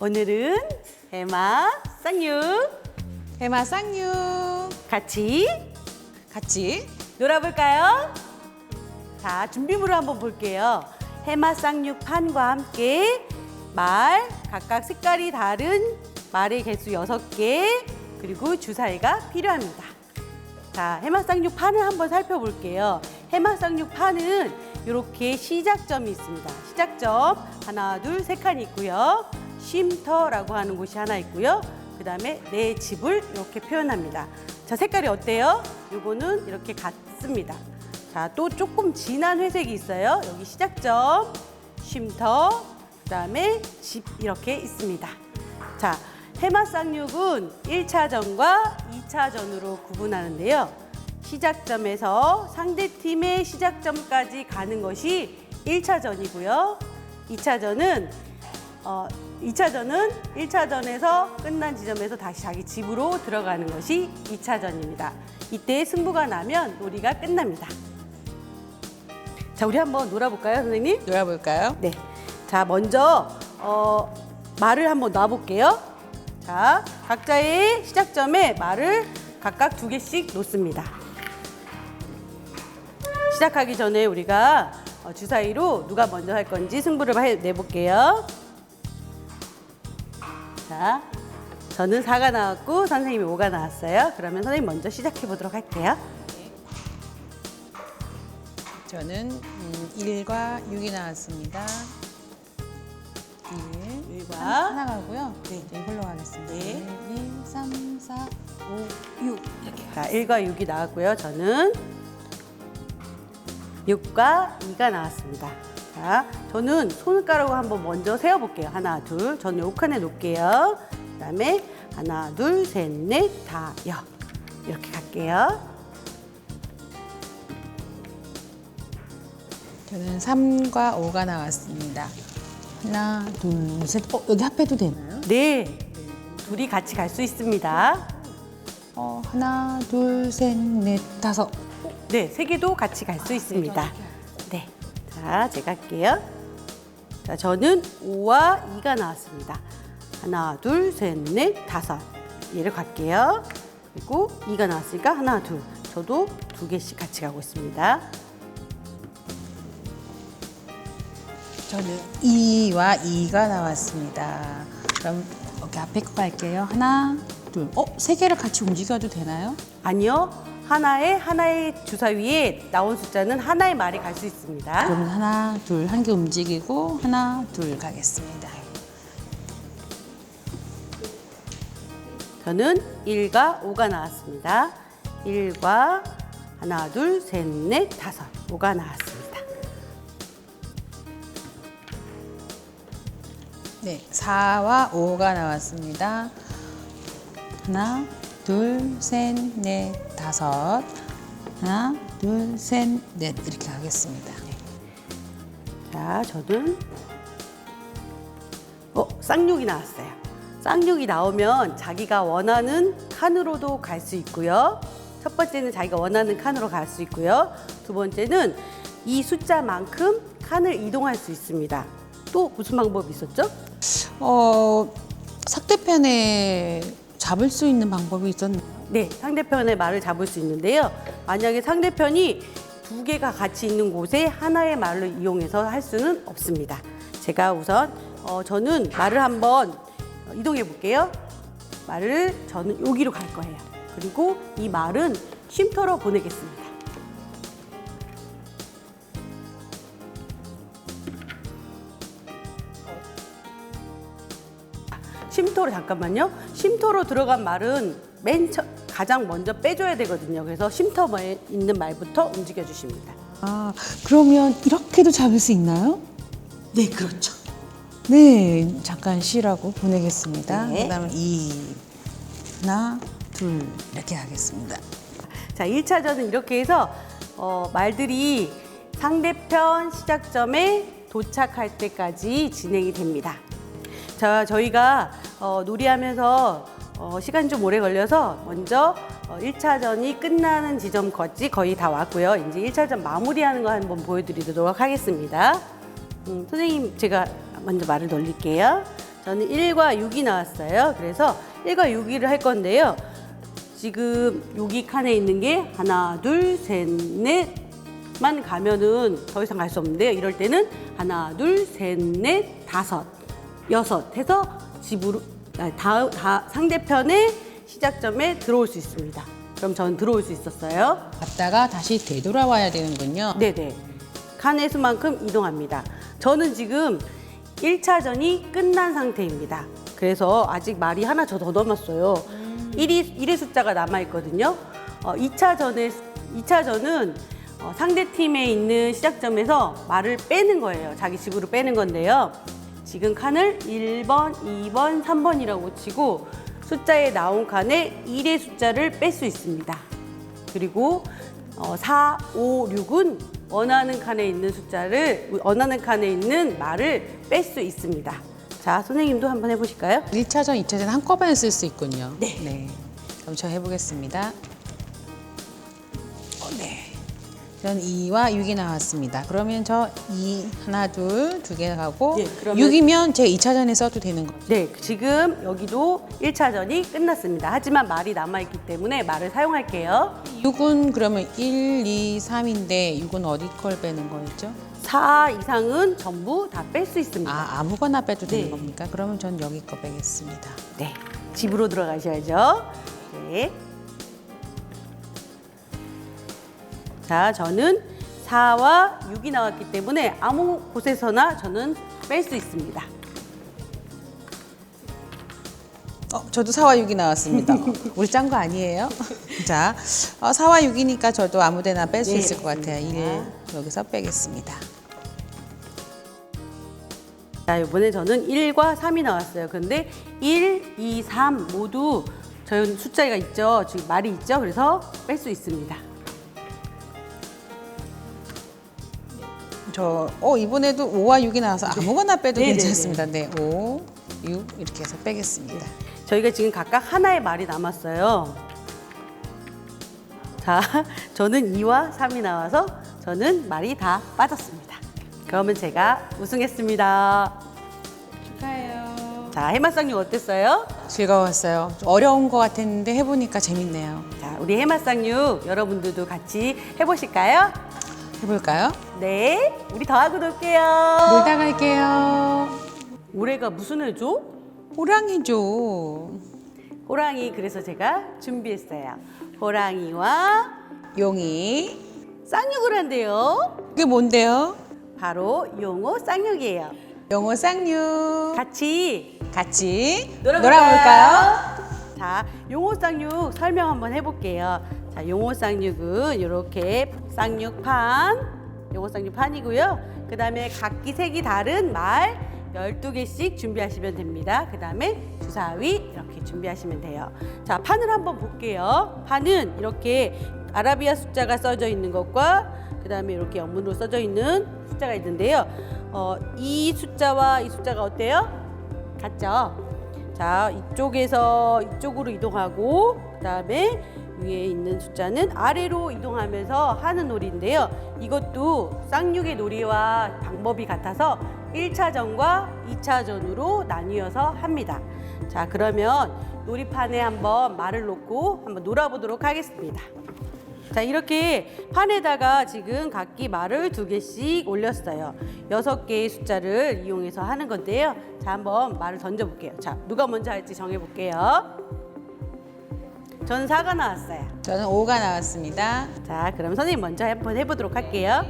오늘은 해마 쌍육 해마 쌍육 같이 같이 놀아볼까요? 자, 준비물을 한번 볼게요. 해마 쌍육 판과 함께 말, 각각 색깔이 다른 말의 개수 여섯 개 그리고 주사위가 필요합니다. 자, 해마 쌍육 판을 한번 살펴볼게요. 해마 쌍육 판은 이렇게 시작점이 있습니다. 시작점 하나, 둘, 세 칸이 있고요. 쉼터라고 하는 곳이 하나 있고요. 그 다음에 내 집을 이렇게 표현합니다. 자, 색깔이 어때요? 요거는 이렇게 같습니다. 자, 또 조금 진한 회색이 있어요. 여기 시작점, 쉼터, 그 다음에 집 이렇게 있습니다. 자, 해마 쌍육은 1차전과 2차전으로 구분하는데요. 시작점에서 상대 팀의 시작점까지 가는 것이 1차전이고요. 2차전은 어, 2차전은 1차전에서 끝난 지점에서 다시 자기 집으로 들어가는 것이 2차전입니다. 이때 승부가 나면 놀이가 끝납니다. 자, 우리 한번 놀아볼까요, 선생님? 놀아볼까요? 네. 자, 먼저 어, 말을 한번 놔볼게요. 자, 각자의 시작점에 말을 각각 두 개씩 놓습니다. 시작하기 전에 우리가 어, 주사위로 누가 먼저 할 건지 승부를 해- 내볼게요. 자, 저는 4가 나왔고 선생님이 5가 나왔어요. 그러면 선생님 먼저 시작해 보도록 할게요. 저는 음, 1과 6이 나왔습니다. 1. 일과 하나 가고요. 네, 이걸로 하겠습니다. 네. 1, 2, 3, 4, 5, 6 이렇게. 자, 1과 6이 나왔고요. 저는 6과 2가 나왔습니다. 자, 저는 손가락으로 한번 먼저 세어볼게요. 하나, 둘. 저는 요 칸에 놓을게요. 그 다음에 하나, 둘, 셋, 넷, 다, 여. 이렇게 갈게요. 저는 3과 5가 나왔습니다. 하나, 둘, 셋. 어, 여기 합해도 되나요? 네. 둘이 같이 갈 수 있습니다. 어, 하나, 둘, 셋, 넷, 다섯. 네, 세 개도 같이 갈 수 있습니다. 네. 자, 제가 할게요. 자, 저는 5와 2가 나왔습니다. 하나, 둘, 셋, 넷, 다섯. 얘를 갈게요. 그리고 2가 나왔으니까 하나, 둘. 저도 두 개씩 같이 가고 있습니다. 저는 2와 2가 나왔습니다. 그럼 여기 앞에 거 갈게요. 하나, 둘. 어, 세 개를 같이 움직여도 되나요? 아니요. 하나에 하나의 주사위에 나온 숫자는 하나의 말이 갈 수 있습니다. 그럼 하나, 둘, 한 개 움직이고 하나, 둘 가겠습니다. 저는 1과 5가 나왔습니다. 1과 하나, 둘, 셋, 넷, 다섯. 5가 나왔습니다. 네, 4와 5가 나왔습니다. 하나, 둘, 셋, 넷, 다섯. 하나, 둘, 셋, 넷 이렇게 가겠습니다. 자, 저는 어, 쌍욕이 나왔어요. 쌍욕이 나오면 자기가 원하는 칸으로도 갈 수 있고요. 첫 번째는 자기가 원하는 칸으로 갈 수 있고요. 두 번째는 이 숫자만큼 칸을 이동할 수 있습니다. 또 무슨 방법이 있었죠? 어, 상대편에 잡을 수 있는 방법이 있었나요? 네, 상대편의 말을 잡을 수 있는데요. 만약에 상대편이 두 개가 같이 있는 곳에 하나의 말을 이용해서 할 수는 없습니다. 제가 우선 어, 저는 말을 한번 어, 이동해 볼게요. 말을 저는 여기로 갈 거예요. 그리고 이 말은 쉼터로 보내겠습니다. 쉼터로 잠깐만요. 쉼터로 들어간 말은 맨 처, 가장 먼저 빼줘야 되거든요. 그래서 쉼터에 있는 말부터 움직여 주십니다. 아, 그러면 이렇게도 잡을 수 있나요? 네, 그렇죠. 네, 잠깐 쉬라고 보내겠습니다. 네. 그다음에 이 하나, 둘 이렇게 하겠습니다. 자, 1차전은 이렇게 해서 어, 말들이 상대편 시작점에 도착할 때까지 진행이 됩니다. 자, 저희가 어, 놀이하면서 어, 시간이 좀 오래 걸려서 먼저 어, 1차전이 끝나는 지점까지 거의 다 왔고요. 이제 1차전 마무리하는 거 한번 보여드리도록 하겠습니다. 음, 선생님, 제가 먼저 말을 돌릴게요. 저는 1과 6이 나왔어요. 그래서 1과 6이를 할 건데요. 지금 여기 칸에 있는 게 하나, 둘, 셋, 넷만 가면은 더 이상 갈 수 없는데요. 이럴 때는 하나, 둘, 셋, 넷, 다섯, 여섯 해서 집으로 아, 다, 다 상대편의 시작점에 들어올 수 있습니다. 그럼 저는 들어올 수 있었어요. 갔다가 다시 되돌아와야 되는군요. 네네. 칸의 수만큼 이동합니다. 저는 지금 1차전이 끝난 상태입니다. 그래서 아직 말이 하나 저더 남았어요. 1이, 1의 숫자가 남아있거든요. 어, 2차전에, 2차전은 어, 상대 팀에 있는 시작점에서 말을 빼는 거예요. 자기 집으로 빼는 건데요. 지금 칸을 1번, 2번, 3번이라고 치고 숫자에 나온 칸에 1의 숫자를 뺄 수 있습니다. 그리고 어, 4, 5, 6은 원하는 칸에 있는 숫자를 원하는 칸에 있는 말을 뺄 수 있습니다. 자, 선생님도 한번 해보실까요? 1차전, 2차전 한꺼번에 쓸 수 있군요. 네. 그럼 저 해보겠습니다. 전 2와 6이 나왔습니다. 그러면 저 2, 하나, 둘, 두 개 가고 네, 그러면- 6이면 제 2차전에 써도 되는 거죠? 네, 지금 여기도 1차전이 끝났습니다. 하지만 말이 남아있기 때문에 말을 사용할게요. 6은 그러면 1, 2, 3인데 6은 어디 걸 빼는 거였죠? 4 이상은 전부 다 뺄 수 있습니다. 아, 아무거나 빼도 되는 네. 겁니까? 그러면 전 여기 거 빼겠습니다. 네, 집으로 들어가셔야죠. 네. 자, 저는 4와 6이 나왔기 때문에 아무 곳에서나 저는 뺄 수 있습니다. 어, 저도 4와 6이 나왔습니다. 우리 짠 거 아니에요? 자, 어, 4와 6이니까 저도 아무 데나 뺄 수 네, 있을 것 같아요. 맞습니다. 1 여기서 빼겠습니다. 자, 이번에 저는 1과 3이 나왔어요. 근데 1, 2, 3 모두 저희 숫자가 있죠. 지금 말이 있죠. 그래서 뺄 수 있습니다. 저, 어, 이번에도 5와 6이 나와서 아무거나 빼도 네, 네, 괜찮습니다. 네, 5, 6 이렇게 해서 빼겠습니다. 저희가 지금 각각 하나의 말이 남았어요. 자, 저는 2와 3이 나와서 저는 말이 다 빠졌습니다. 그러면 제가 우승했습니다. 축하해요. 자, 해맛쌍육 어땠어요? 즐거웠어요. 좀 어려운 것 같았는데 해보니까 재밌네요. 자, 우리 해맛쌍육 여러분들도 같이 해보실까요? 해볼까요? 네, 우리 더 하고 놀게요. 놀다 갈게요. 올해가 무슨 해죠? 호랑이죠. 호랑이 그래서 제가 준비했어요. 호랑이와 용이. 쌍육을 한대요. 그게 뭔데요? 바로 용호 쌍육이에요. 영어 쌍육. 같이 같이 놀아볼까요? 놀아볼까요? 자, 용호 쌍육 설명 한번 해볼게요. 자, 용호 쌍육은 이렇게 쌍육판, 용호 쌍육판이고요. 그 다음에 각기 색이 다른 말 12개씩 준비하시면 됩니다. 그 다음에 주사위 이렇게 준비하시면 돼요. 자, 판을 한번 볼게요. 판은 이렇게 아라비아 숫자가 써져 있는 것과 그 다음에 이렇게 영문으로 써져 있는 숫자가 있는데요. 어, 이 숫자와 이 숫자가 어때요? 같죠? 자, 이쪽에서 이쪽으로 이동하고 그다음에 위에 있는 숫자는 아래로 이동하면서 하는 놀이인데요. 이것도 쌍육의 놀이와 방법이 같아서 1차전과 2차전으로 나뉘어서 합니다. 자, 그러면 놀이판에 한번 말을 놓고 한번 놀아보도록 하겠습니다. 자, 이렇게 판에다가 지금 각기 말을 두 개씩 올렸어요. 여섯 개의 숫자를 이용해서 하는 건데요. 자, 한번 말을 던져볼게요. 자, 누가 먼저 할지 정해볼게요. 저는 4가 나왔어요. 저는 5가 나왔습니다. 자, 그럼 선생님 먼저 한번 해보도록 할게요.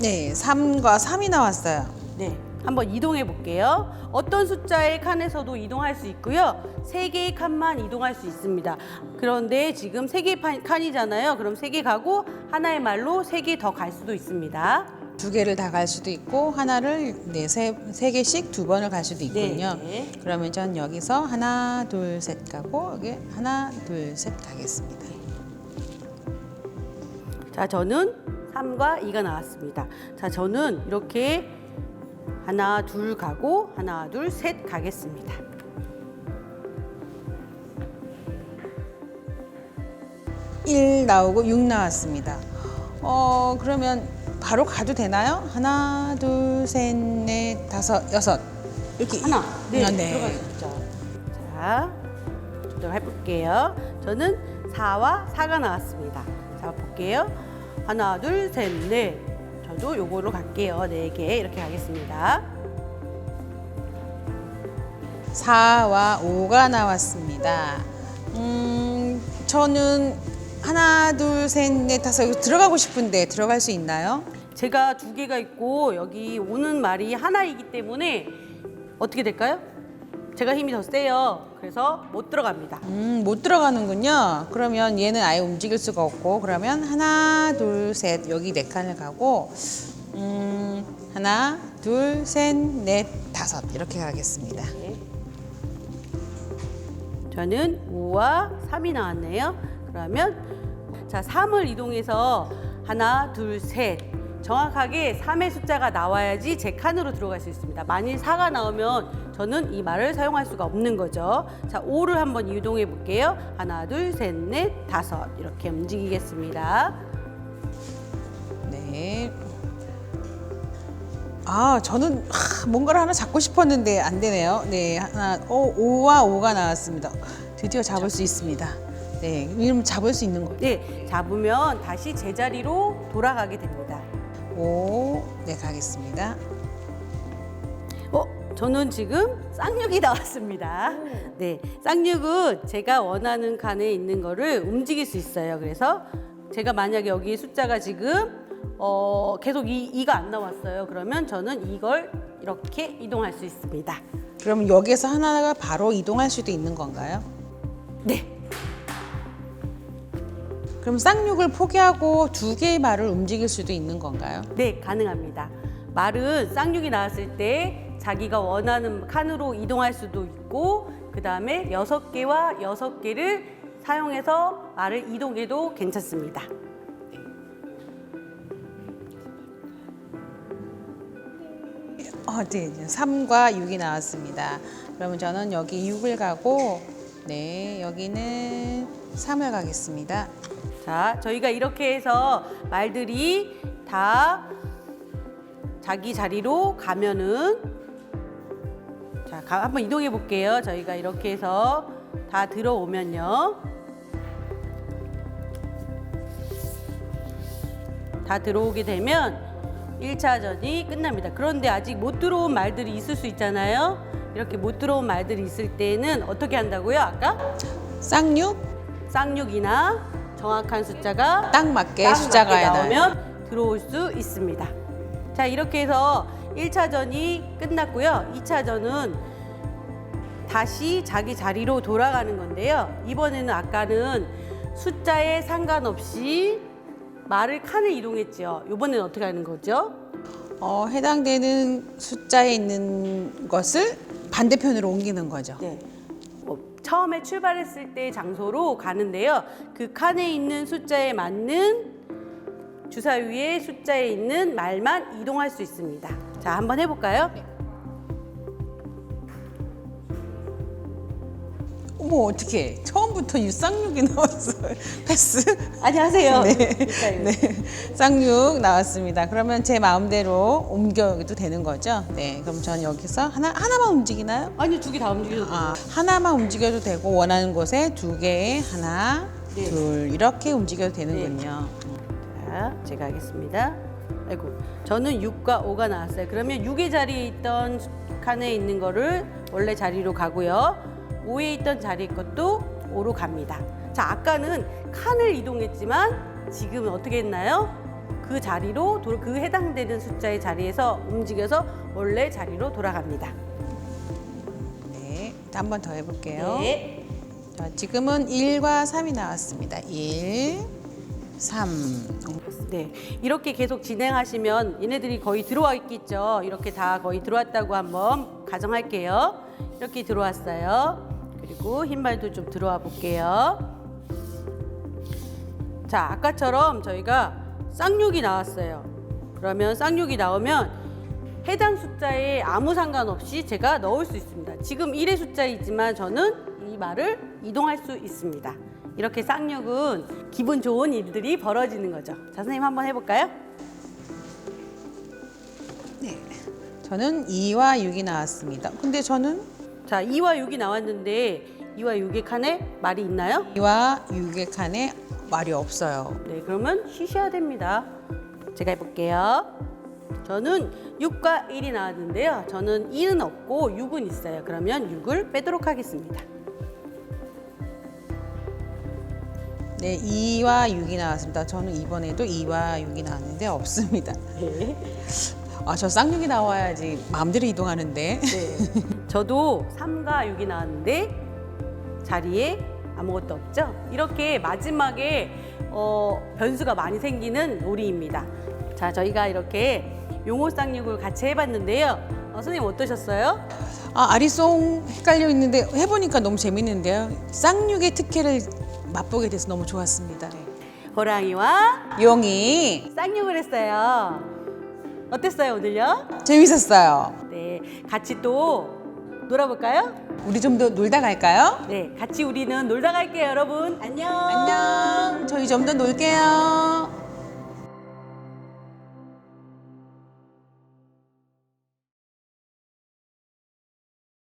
네, 3과 3이 나왔어요. 네, 한번 이동해 볼게요. 어떤 숫자의 칸에서도 이동할 수 있고요. 세 개의 칸만 이동할 수 있습니다. 그런데 지금 세 개의 판- 칸이잖아요. 그럼 세 개 가고 하나의 말로 세 개 더 갈 수도 있습니다. 두 개를 다 갈 수도 있고 하나를 네, 세, 세 개씩 두 번을 갈 수도 있군요. 네. 그러면 전 여기서 하나, 둘, 셋 가고 여기 하나, 둘, 셋 가겠습니다. 자, 저는 3과 2가 나왔습니다. 자, 저는 이렇게 하나, 둘 가고 하나, 둘, 셋 가겠습니다. 일 나오고 육 나왔습니다. 어, 그러면 바로 가도 되나요? 하나, 둘, 셋, 넷, 다섯, 여섯. 이렇게. 하나, 네, 아, 들어갈 수 있죠. 자, 좀 해볼게요. 저는 4와 4가 나왔습니다. 자, 볼게요. 하나, 둘, 셋, 넷. 저도 요거로 갈게요. 네 개 이렇게 가겠습니다. 4와 5가 나왔습니다. 음, 저는 하나, 둘, 셋, 넷, 다섯 들어가고 싶은데 들어갈 수 있나요? 제가 두 개가 있고 여기 오는 말이 하나이기 때문에 어떻게 될까요? 제가 힘이 더 세요. 그래서 못 들어갑니다. 음, 못 들어가는군요. 그러면 얘는 아예 움직일 수가 없고 그러면 하나, 둘, 셋 여기 네 칸을 가고 음, 하나, 둘, 셋, 넷, 다섯 이렇게 가겠습니다. 네. 저는 5와 3이 나왔네요. 그러면 자, 3을 이동해서 하나, 둘, 셋. 정확하게 3의 숫자가 나와야지 제 칸으로 들어갈 수 있습니다. 만일 4가 나오면 저는 이 말을 사용할 수가 없는 거죠. 자, 5를 한번 이동해 볼게요. 하나, 둘, 셋, 넷, 다섯. 이렇게 움직이겠습니다. 네. 아, 저는 하, 뭔가를 하나 잡고 싶었는데 안 되네요. 네, 하나, 어, 5와 5가 나왔습니다. 드디어 잡을 수 있습니다. 네, 이러면 잡을 수 있는 거예요. 네, 잡으면 다시 제자리로 돌아가게 됩니다. 5, 네, 가겠습니다. 어, 저는 지금 쌍육이 나왔습니다. 네, 쌍육은 제가 원하는 칸에 있는 거를 움직일 수 있어요. 그래서 제가 만약에 여기 숫자가 지금 어, 계속 이, 이가 안 나왔어요. 그러면 저는 이걸 이렇게 이동할 수 있습니다. 그럼 여기에서 하나가 바로 이동할 수도 있는 건가요? 네, 그럼 쌍육을 포기하고 두 개의 말을 움직일 수도 있는 건가요? 네, 가능합니다. 말은 쌍육이 나왔을 때 자기가 원하는 칸으로 이동할 수도 있고, 그 다음에 여섯 개와 여섯 개를 사용해서 말을 이동해도 괜찮습니다. 어, 네, 3과 6이 나왔습니다. 그러면 저는 여기 6을 가고, 네, 여기는 3을 가겠습니다. 자, 저희가 이렇게 해서 말들이 다 자기 자리로 가면은 자, 가- 한번 이동해 볼게요. 저희가 이렇게 해서 다 들어오면요. 다 들어오게 되면 1차전이 끝납니다. 그런데 아직 못 들어온 말들이 있을 수 있잖아요. 이렇게 못 들어온 말들이 있을 때는 어떻게 한다고요? 아까 쌍육 쌍육이나 정확한 숫자가 딱 맞게 딱 숫자가 맞게. 나오면 들어올 수 있습니다. 자, 이렇게 해서 1차전이 끝났고요. 2차전은 다시 자기 자리로 돌아가는 건데요. 이번에는 아까는 숫자에 상관없이 말을 칸을 이동했죠. 이번에는 어떻게 하는 거죠? 어, 해당되는 숫자에 있는 것을 반대편으로 옮기는 거죠. 네. 뭐, 처음에 출발했을 때 장소로 가는데요. 그 칸에 있는 숫자에 맞는 주사위의 숫자에 있는 말만 이동할 수 있습니다. 자, 한번 해볼까요? 어머 어떻게 처음부터 이 쌍육이 나왔어요. 패스. 안녕하세요. 네. 네, 쌍육 나왔습니다. 그러면 제 마음대로 옮겨도 되는 거죠? 네, 그럼 전 여기서 하나 하나만 움직이나요? 아니요, 두개 다 움직여도 돼요. 아, 하나만 움직여도 되고 원하는 곳에 두 개에 하나, 네. 둘 이렇게 움직여도 되는군요. 자, 제가 하겠습니다. 아이고, 저는 6과 5가 나왔어요. 그러면 6의 자리에 있던 칸에 있는 거를 원래 자리로 가고요. 5에 있던 자리 것도 5로 갑니다. 자, 아까는 칸을 이동했지만 지금은 어떻게 했나요? 그 자리로 도- 그 해당되는 숫자의 자리에서 움직여서 원래 자리로 돌아갑니다. 네, 한 번 더 해볼게요. 네. 자, 지금은 1과 3이 나왔습니다. 1, 3. 네, 이렇게 계속 진행하시면 얘네들이 거의 들어와 있겠죠. 이렇게 다 거의 들어왔다고 한번 가정할게요. 이렇게 들어왔어요. 그리고 흰발도 좀 들어와 볼게요. 자, 아까처럼 저희가 쌍육이 나왔어요. 그러면 쌍육이 나오면 해당 숫자에 아무 상관없이 제가 넣을 수 있습니다. 지금 1의 숫자이지만 저는 이 말을 이동할 수 있습니다. 이렇게 쌍육은 기분 좋은 일들이 벌어지는 거죠. 자, 선생님 한번 해볼까요? 네. 저는 2와 6이 나왔습니다. 근데 저는 자, 2와 6이 나왔는데 2와 6의 칸에 말이 있나요? 2와 6의 칸에 말이 없어요. 네, 그러면 쉬셔야 됩니다. 제가 해볼게요. 저는 6과 1이 나왔는데요. 저는 2는 없고 6은 있어요. 그러면 6을 빼도록 하겠습니다. 네, 2와 6이 나왔습니다. 저는 이번에도 2와 6이 나왔는데 없습니다. 네. 아, 저 쌍육이 나와야지 마음대로 이동하는데. 네. 저도 3과 6이 나왔는데 자리에 아무것도 없죠? 이렇게 마지막에 어, 변수가 많이 생기는 놀이입니다. 자, 저희가 이렇게 용호 쌍육을 같이 해봤는데요. 어, 선생님 어떠셨어요? 아, 아리송 헷갈려 있는데 해보니까 너무 재밌는데요. 쌍육의 특혜를 맛보게 돼서 너무 좋았습니다. 호랑이와 용이 쌍육을 했어요. 어땠어요, 오늘요? 재밌었어요. 네, 같이 또 놀아볼까요? 우리 좀 더 놀다 갈까요? 네, 같이 우리는 놀다 갈게요, 여러분. 안녕. 안녕. 저희 좀 더 놀게요.